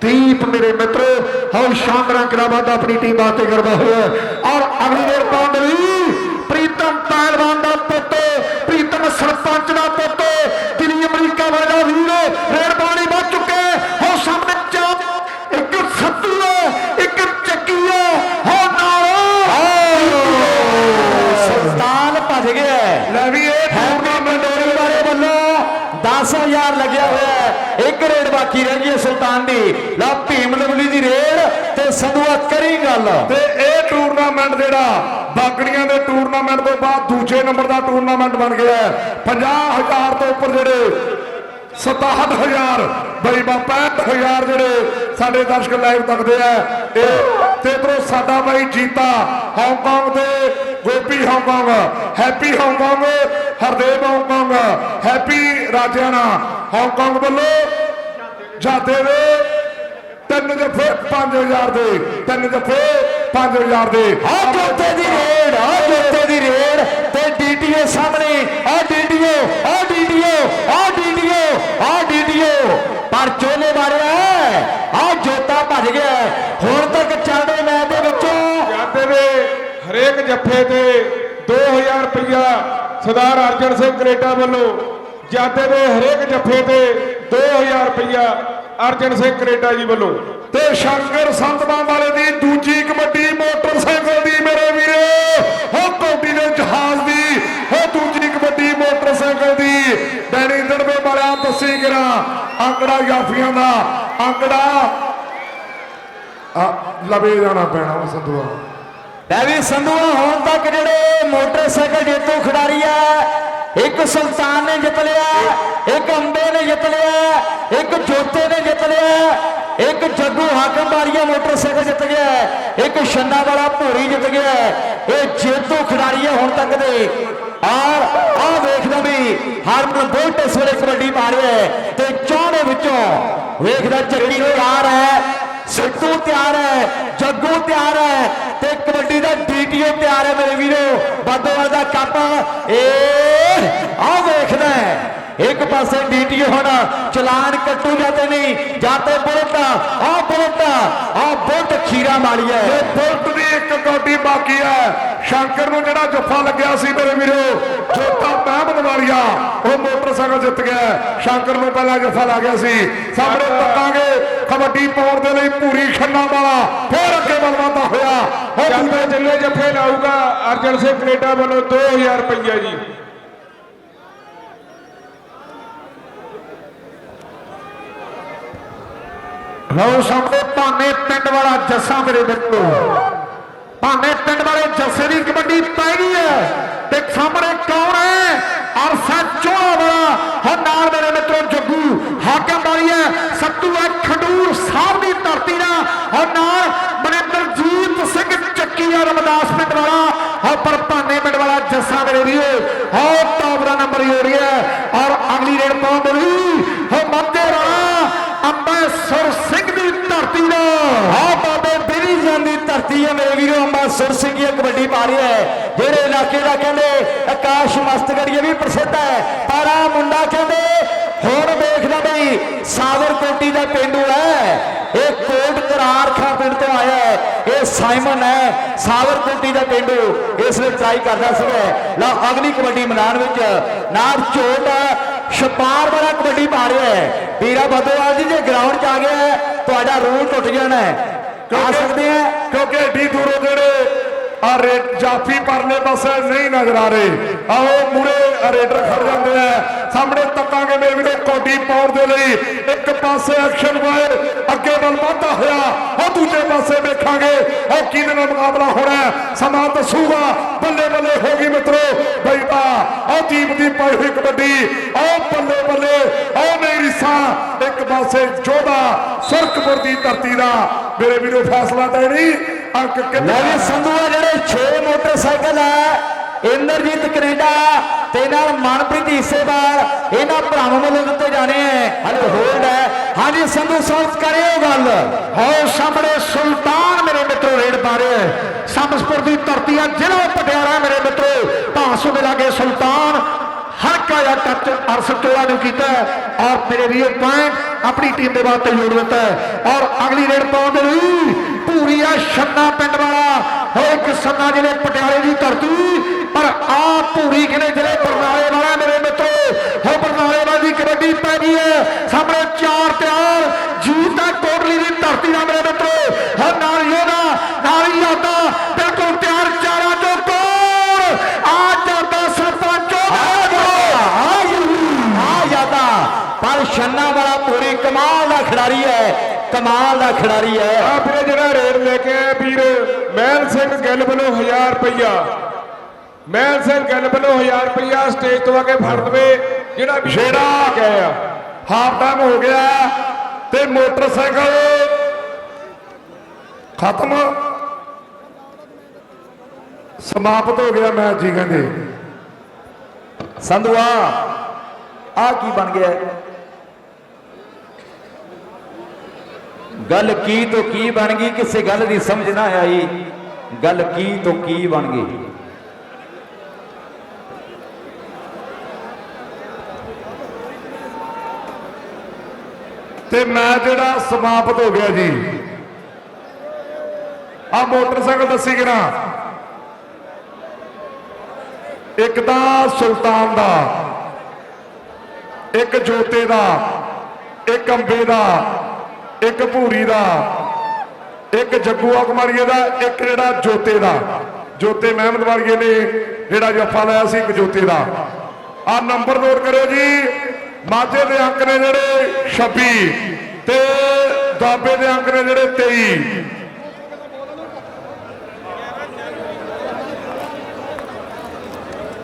ਦੀਪ ਮੇਰੇ ਮਿੱਤਰੋ ਹਉ ਸ਼ਾਨਦਾਰ ਕਰਾਬਾਦ ਆਪਣੀ ਟੀਮ ਵਾਸਤੇ ਕਰਦਾ ਹੋਇਆ। ਔਰ ਅਗਲੀ ਰੇਡ ਪਾਉਣ ਲਈ ਪ੍ਰੀਤਮ ਪਹਿਲਵਾਨ ਦਾ ਪੁੱਤ ਪ੍ਰੀਤਮ ਸਰਪੰਚ 10000 ਲੱਗਿਆ ਹੋਇਆ ਹੈ। ਇੱਕ ਰੇਡ ਬਾਕੀ ਰਹਿ ਗਈ ਹੈ ਸੁਲਤਾਨ ਦੀ। ਲਾ ਭੀਮ ਲਵਲੀ ਦੀ ਰੇਡ ਤੇ ਸੰਧੂਆ ਕਰੀ ਗੱਲ। ਤੇ ਇਹ ਟੂਰਨਾਮੈਂਟ ਜਿਹੜਾ ਬਾਗੜੀਆਂ ਦੇ ਟੂਰਨਾਮੈਂਟ ਤੋਂ ਬਾਅਦ ਦੂਜੇ ਨੰਬਰ ਦਾ ਟੂਰਨਾਮੈਂਟ ਬਣ ਗਿਆ ਹੈ। 50000 ਤੋਂ ਉੱਪਰ ਜਿਹੜੇ 67000 ਬਈ ਬਾ 65000 ਜਿਹੜੇ ਸਾਡੇ ਦਰਸ਼ਕ ਲਾਈਵ ਤੱਕਦੇ ਆ। ਇਹ ਤੇ ਇਧਰੋਂ ਸਾਡਾ ਬਾਈ ਜੀਤਾ ਹਾਂਗਕਾਂਗ ਦੇ, Gopi Hong Kong, Happy Hong Kong, Hardev Hong Kong, Happy Rajiana, Hong Kong ਵੱਲੋਂ ਜਾਦੇ ਦੇ ਤਿੰਨ ਜਫੇ 5000 ਦੇ, ਤਿੰਨ ਜਫੇ 5000 ਦੇ। ਆ ਜੋਤੇ ਦੀ ਰੇਡ ਆ ਜੋਤੇ ਦੀ ਰੇਡ ਤੇ ਡੀਟੀਓ ਸਾਹਮਣੇ ਆ ਡੀਟੀਓ ਆ ਡੀਟੀਓ ਆ ਡੀਟੀਓ ਆ ਡੀਟੀਓ ਪਰ ਚੋਲੇ ਮਾਰਿਆ ਆ ਜੋਤਾ ਭੱਜ ਗਿਆ ਹੁਣ ਤੱਕ ਚੱਲਦੇ ਮੈਚ ਦੇ ਵਿੱਚੋਂ ਜਾਤੇ ਦੇ ਹਰੇਕ ਜੱਫੇ ਤੇ 2000 ਰੁਪਇਆ ਸਰਦਾਰ ਅਰਜਨ ਸਿੰਘ ਕਨੇਡਾ ਵੱਲੋਂ ਜਾਤੇ ਦੇ ਹਰੇਕ ਜੱਫੇ ਤੇ 2000 ਰੁਪਇਆ ਅਰਜਨ ਸਿੰਘ ਕਨੇਡਾ ਜੀ ਵੱਲੋਂ। ਤੇ ਸ਼ੰਕਰ ਸੰਤਮਾਨ ਵਾਲੇ ਦੀ ਦੂਜੀ ਕਬੱਡੀ ਮੋਟਰਸਾਈਕਲ ਦੀ ਮੇਰੇ ਵੀਰੇ ਹੋ ਕੌਡੀ ਦੇ ਜਹਾਜ਼ ਦੀ ਹੋ ਦੂਜੀ ਕਬੱਡੀ ਮੋਟਰਸਾਈਕਲ ਦੀ। ਡੈਨੀ ਦੜਵੇ ਵਾਲਿਆ ਦੱਸੀ ਗਿਰਾ ਅੰਕੜਾ ਯਾਫੀਆਂ ਦਾ ਅੰਕੜਾ ਲਵੇ ਜਾਣਾ ਪੈਣਾ ਉਹ ਸੰਧੂਆ। ਲੈ ਵੀ ਸੰਧੂਆ ਹੁਣ ਤੱਕ ਜਿਹੜੇ ਮੋਟਰਸਾਈਕਲ ਜੇਤੂ ਖਿਡਾਰੀ ਆ, ਇੱਕ ਸੁਲਤਾਨ ਨੇ ਜਿੱਤ ਲਿਆ, ਇੱਕ ਅੰਬੇ ਨੇ ਜਿੱਤ ਲਿਆ, ਇੱਕ ਜੋਤੇ ਨੇ ਜਿੱਤ ਲਿਆ, ਇੱਕ ਜੱਗੂ ਹਾਕਮ ਬਾਰੀਆ ਮੋਟਰਸਾਈਕਲ ਜਿੱਤ ਗਿਆ, ਇੱਕ ਛੰਨਾ ਵਾਲਾ ਭੂਰੀ ਜਿੱਤ ਗਿਆ। ਇਹ ਜੇਤੂ ਖਿਡਾਰੀ ਆ ਹੁਣ ਤੱਕ ਦੇ। ਔਰ ਆਹ ਵੇਖਦਾ ਵੀ ਹਰਮਨ ਬੋਲਟ ਇਸ ਵੇਲੇ ਕਬੱਡੀ ਮਾਰਿਆ ਹੈ ਤੇ ਚੌੜੇ ਵਿੱਚੋਂ ਵੇਖਦਾ ਚੱਕੀ ਤਿਆਰ ਹੈ। ਸਿੱਧੂ ਤਿਆਰ ਹੈ ਜੱਗੂ ਤਿਆਰ ਹੈ ਤੇ ਕਬੱਡੀ ਦਾ ਡੀਟੀਓ ਤਿਆਰ ਹੈ ਮੇਰੇ ਵੀਰੋ। ਬਾਦੋਵਾਲ ਦਾ ਕੱਪ ਏ ਆ ਵੇਖਦਾ ਹੈ। ਇੱਕ ਪਾਸੇ ਡੀਟੀਓ ਹੁਣ ਚਲਾਨ ਕੱਟੂ ਜਾਂਦੇ ਨਹੀਂ ਜਾਤੇ ਬੁਲਟ ਆ ਬੁਲਟ ਆ ਬੁਲਟ ਖੀਰਾ ਮਾਲੀਆ ਤੇ ਹੈ ਬੁਲਟ ਦੀ ਇੱਕ ਕੌਡੀ ਬਾਕੀ ਹੈ। ਸ਼ੰਕਰ ਨੂੰ ਜਿਹੜਾ ਜੱਫਾ ਲੱਗਿਆ ਸੀ ਮੇਰੇ ਵੀਰੋ ਜੋਤਾ ਮਹਿਮਦ ਵਾਲੀਆ ਉਹ ਮੋਟਰਸਾਈਕਲ ਜਿੱਤ ਗਿਆ। ਸ਼ੰਕਰ ਨੂੰ ਪਹਿਲਾਂ ਜੱਫਾ ਲੱਗ ਗਿਆ ਸੀ। ਸਾਹਮਣੇ ਤੱਕਾਂਗੇ ਕਬੱਡੀ ਪਾਉਣ ਦੇ ਲਈ ਪੂਰੀ ਖੰਨਾ ਵਾਲਾ ਫੇਰ ਅੱਗੇ ਬਲਵਾਤਾ ਹੋਇਆ। ਉਹ ਜਾਤੇ ਜਿੰਨੇ ਜੱਫੇ ਲਾਊਗਾ ਅਰਜਨ ਸਿੰਘ ਕਨੇਡਾ ਵੱਲੋਂ 2000 ਰੁਪਇਆ ਜੀ। ਲਓ ਸਾਹਮਣੇ ਭਾਨੇ ਪਿੰਡ ਵਾਲਾ ਜੱਸਾ ਮੇਰੇ ਮਿੱਤਰੋ। ਭਾਨੇ ਪਿੰਡ ਵਾਲੇ ਜੱਸੇ ਦੀ ਕਬੱਡੀ ਪੈ ਗਈ ਹੈ ਤੇ ਸਾਹਮਣੇ ਕੌਣ ਹੈ? ਅਰਸਾ ਚੋਲਾ ਵਾਲਾ। ਹੁਣ ਨਾਲ ਮੇਰੇ ਮਿੱਤਰੋ, ਜੱਗੂ ਹਾਕਮ ਵਾਲੀ ਹੈ। ਸੱਤੂ ਹੈ ਖਡੂਰ ਸਾਹਿਬ ਦੀ ਧਰਤੀ ਦਾ। ਹੁਣ ਨਾਲ ਮਨਿੰਦਰਜੀਤ ਸਿੰਘ ਚੱਕੀ ਹੈ ਰਮਦਾਸ ਪਿੰਡ ਵਾਲਾ। ਹਾਂ, ਪਰ ਭਾਨੇ ਪਿੰਡ ਵਾਲਾ ਜੱਸਾ ਮੇਰੇ ਵੀਰੋ। ਹਾਂ, ਟੌਪ ਦਾ ਨੰਬਰ ਹੋ ਰਹੀ ਹੈ। ਔਰ ਅਗਲੀ ਰੇਡ ਪਾਉਣ ਦੇ ਲਈ ਹੋ ਮੱਤੇ ਰਾਣਾ ਅੰਬੈਸਰ ਸਿੰਘ ਦੀ ਧਰਤੀ ਦਾ ਆ ਬਾਬੇ ਬਿਰੀ ਜਾਂਦੀ ਧਰਤੀ ਹੈ ਮੇਰੇ ਵੀਰੋ ਅੰਬਾਸੁਰ ਸਿੰਘ ਇਹ ਕਬੱਡੀ ਪਾ ਰਿਹਾ ਹੈ ਦਾ ਕਹਿੰਦੇ ਆਕਾਸ਼ ਮਸਤਗੜੀਏ ਵੀ ਪ੍ਰਸਿੱਧ ਹੈ। ਪਰ ਆ ਮੁੰਡਾ ਕਹਿੰਦੇ ਹੁਣ ਵੇਖਦਾ ਬਈ ਸਾਵਰਕੋਟੀ ਦਾ ਪਿੰਡੂ ਹੈ। ਇਹ ਕੋਟ ਕਰਾਰ ਖਾਂ ਪਿੰਡ ਤੋਂ ਆਇਆ ਹੈ। ਇਹ ਸਾਈਮਨ ਹੈ ਸਾਵਰਕੋਟੀ ਦਾ ਪਿੰਡੂ। ਇਸ ਲਈ ਟਰਾਈ ਕਰਦਾ ਸੀਗਾ। ਲਓ ਅਗਲੀ ਕਬੱਡੀ ਮੈਦਾਨ ਵਿੱਚ ਨਾਰ ਝੋਟ ਛਪਾਰ ਵਾਲਾ ਕਬੱਡੀ ਪਾ ਰਿਹਾ ਹੈ। ਵੀਰਾ ਬਦੋਵਾਲ ਜੀ ਜੇ ਗਰਾਊਂਡ 'ਚ ਆ ਗਿਆ ਹੈ, ਤੁਹਾਡਾ ਰੂਲ ਟੁੱਟ ਜਾਣਾ ਹੈ। ਆ ਸਕਦੇ ਆ ਕਿਉਂਕਿ ਏਡੀ ਦੂਰੋਂ ਜਿਹੜੇ ਆ ਰੇਟ ਜਾਫੀ ਪਰਲੇ ਪਾਸੇ ਨਹੀਂ ਨਜ਼ਰ ਆ ਰਹੇ। ਆਓ ਮੂਰੇ ਰੇਡਰ ਖੜ ਜਾਂਦੇ ਆ। ਸਾਹਮਣੇ ਤੱਕਾਂਗੇ ਮੇਰੇ ਵੀਰੋ, ਕੋਡੀ ਪਾਉਣ ਦੇ ਲਈ। ਇੱਕ ਪਾਸੇ ਐਕਸ਼ਨ ਵਾਇਰ, ਅੱਗੇ ਵੱਲ ਵਧਦਾ ਹੋਇਆ। ਉਹ ਦੂਜੇ ਪਾਸੇ ਵੇਖਾਂਗੇ। ਉਹ ਕਿਹਦੇ ਨਾਲ ਮੁਕਾਬਲਾ ਹੋਣਾ ਹੈ। ਸਮਾਂ ਦੱਸੂਗਾ। ਬੱਲੇ ਬੱਲੇ ਹੋ ਗਈ ਮਿੱਤਰੋ। ਬਈਬਾ ਉਹ ਦੀਪ ਦੀ ਪਾਈ ਹੋਈ ਕਬੱਡੀ। ਉਹ ਬੱਲੇ ਬੱਲੇ ਉਹ ਮੇਰੀ ਰੀਸਾਂ। ਇੱਕ ਪਾਸੇ ਜੋਧਾ, ਸੁਰਖਪੁਰ ਦੀ ਧਰਤੀ ਦਾ। ਮੇਰੇ ਵੀਰੋ, ਫੈਸਲਾ ਤਾਂ ਨਹੀਂ ਅੰਕ ਲੈ ਕਿੰਨਾ ਵੀ ਸੰਧੂ ਆ ਜਿਹੜੇ 6 ਮੋਟਰਸਾਈਕਲ ਹੈ ਇੰਦਰਜੀਤ ਕੈਨੇਡਾ ਤੇ ਨਾਲ ਮਨਪ੍ਰੀਤ ਹਿੱਸੇਦਾਰ ਇਹਨਾਂ ਭਰਾਵਾਂ ਵੱਲੋਂ ਦਿੱਤੇ ਜਾਣੇ ਹੈ ਹਲੇ ਹੋਲਡ ਹੈ। ਹਾਂਜੀ ਸੰਧੂ ਸਾਹਿਬ ਕਰਿਓ ਗੱਲ। ਹੋ ਸਾਹਮਣੇ ਸੁਲਤਾਨ ਮੇਰੇ ਮਿੱਤਰੋ ਰੇਡ ਪਾ ਰਿਹਾ ਹੈ। ਸਮਸਪੁਰ ਦੀ ਧਰਤੀ ਆ ਜ਼ਿਲ੍ਹਾ ਪਟਿਆਲਾ ਮੇਰੇ ਮਿੱਤਰੋ। ਭਾਸੋ ਦੇ ਲਾਗੇ ਸੁਲਤਾਨ ਹਲਕਾ ਜਿਹਾ ਟੱਚ ਅਰਸ ਟੋਲਾ ਨੇ ਕੀਤਾ ਔਰ ਮੇਰੇ ਵੀਰ ਪੁਆਇੰਟ ਆਪਣੀ ਟੀਮ ਦੇ ਵਾਸਤੇ ਜੋੜ ਦਿੱਤਾ ਔਰ ਅਗਲੀ ਰੇਡ ਪਾਉਣ ਦੇ ਲਈ ਪੂਰੀਆ ਛੰਨਾ ਪਿੰਡ ਵਾਲਾ। ਹੋ ਇੱਕ ਸੰਨਾ ਜ਼ਿਲ੍ਹੇ ਪਟਿਆਲੇ ਦੀ ਧਰਤੀ ਪਰ ਆ ਪੂਰੀ ਕਿਨੇ ਜ਼ਿਲ੍ਹੇ? ਬਰਨਾਲੇ ਵਾਲਾ ਮੇਰੇ ਮਿੱਤਰੋ। ਹੋ ਬਰਨਾਲੇ ਵਾਲੀ ਦੀ ਕਬੱਡੀ ਪੈ ਗਈ ਹੈ। ਸਾਹਮਣੇ ਚਾਰ ਤਿਆਰ। ਜੀਤ ਦਾ ਕੋਟਲੀ ਦੀ ਧਰਤੀ ਦਾ ਮੇਰੇ ਮਿੱਤਰੋ। ਹੋ ਨਾਲ ਯੋਧਾ ਨਾਲ ਯੋਧਾ ਬਿਲਕੁਲ ਤਿਆਰ ਚਾਰਾਂ ਤੋਂ ਕੋਰ ਆ ਜਾਂਦਾ ਸਰਪੰਚ। ਆ ਜਾਂਦਾ ਪਰ ਛੰਨਾ ਵਾਲਾ ਪੂਰੀ ਕਮਾਲ ਦਾ ਖਿਡਾਰੀ ਹੈ। ਕਮਾਲ ਦਾ ਖਿਡਾਰੀ ਹੈ। ਆ ਵੀਰੇ ਜਿਹੜਾ ਰੇਡ ਲੈ ਕੇ ਆਇਆ ਵੀਰ ਮਹਿਲ ਸਿੰਘ ਗਿੱਲ ਵੱਲੋਂ 1000 ਰੁਪਈਆ। ਮਹਿਲ ਸਿੰਘ ਗਿੱਲ ਵੱਲੋਂ 1000 ਰੁਪਈਆ ਸਟੇਜ ਤੋਂ ਆ ਕੇ ਫੜ ਦਵੇ ਜਿਹੜਾ ਜਿਹੜਾ ਆਇਆ। ਹਾਫ ਟਾਈਮ ਹੋ ਗਿਆ ਤੇ ਮੋਟਰਸਾਈਕਲ ਖਤਮ। ਸਮਾਪਤ ਹੋ ਗਿਆ ਮੈਚ ਜੀ ਕਹਿੰਦੇ। ਸੰਧੂਆ ਆ ਕੀ ਬਣ ਗਿਆ? ਗੱਲ ਕੀ ਤੋਂ ਕੀ ਬਣ ਗਈ? ਕਿਸੇ ਗੱਲ ਦੀ ਸਮਝ ਨਾ ਆਈ। ਗੱਲ ਕੀ ਤੋਂ ਕੀ ਬਣ ਗਈ? ਤੇ ਮੈਂ ਜਿਹੜਾ ਸਮਾਪਤ ਹੋ ਗਿਆ ਜੀ ਆ ਮੋਟਰਸਾਈਕਲ ਦੱਸੀ ਕਿਰਾ ਇੱਕ ਤਾਂ ਸੁਲਤਾਨ ਦਾ, ਇੱਕ ਜੋਤੇ ਦਾ, ਇੱਕ ਅੰਬੇ ਦਾ ਇੱਕ ਭੂਰੀ ਦਾ, ਇੱਕ ਜੱਗੂਆ ਕੁਮਾਰੀਏ ਦਾ, ਇੱਕ ਜਿਹੜਾ ਜੋਤੇ ਦਾ। ਜੋਤੇ ਮਹਿਮਦ ਵਾਲੀਏ ਨੇ, ਜਿਹੜਾ ਜੱਫਾ ਲਾਇਆ ਸੀ ਇੱਕ ਜੋਤੇ ਦਾ। ਆ ਨੰਬਰ ਨੋਟ ਕਰਿਓ ਜੀ। ਮਾਝੇ ਦੇ ਅੰਕ ਨੇ ਜਿਹੜੇ 26 ਤੇ ਦਾਬੇ ਦੇ ਅੰਕ ਨੇ ਜਿਹੜੇ 23